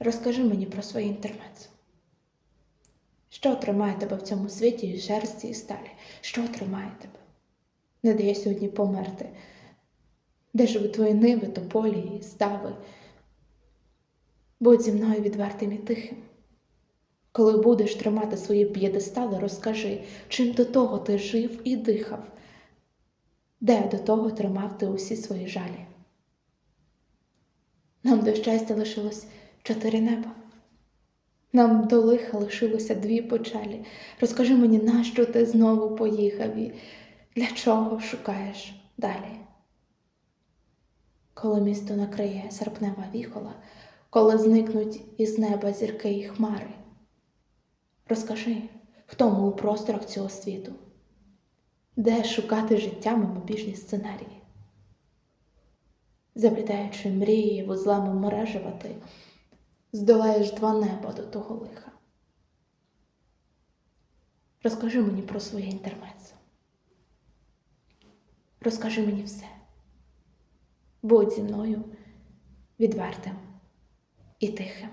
Розкажи мені про своє інтермецо. Що тримає тебе в цьому світі із шерсті і сталі? Що тримає тебе? Не дає сьогодні померти. Де живуть твої ниви, тополі і стави? Будь зі мною відвертим і тихим. Коли будеш тримати свої п'єдестали, розкажи, чим до того ти жив і дихав, де до того тримав ти усі свої жалі. Нам до щастя лишилось чотири неба. Нам до лиха лишилося дві печалі. Розкажи мені, нащо ти знову поїхав і для чого шукаєш далі? Коли місто накриє серпнева віхола, коли зникнуть із неба зірки і хмари. Розкажи, хто ми у просторах цього світу, де шукати життя мимобіжні сценарії, заплітаючи мрії вузлами мережева ти, здолаєш два неба до того лиха. Розкажи мені про своє інтермецо. Розкажи мені все. Будь зі мною відвертим і тихим.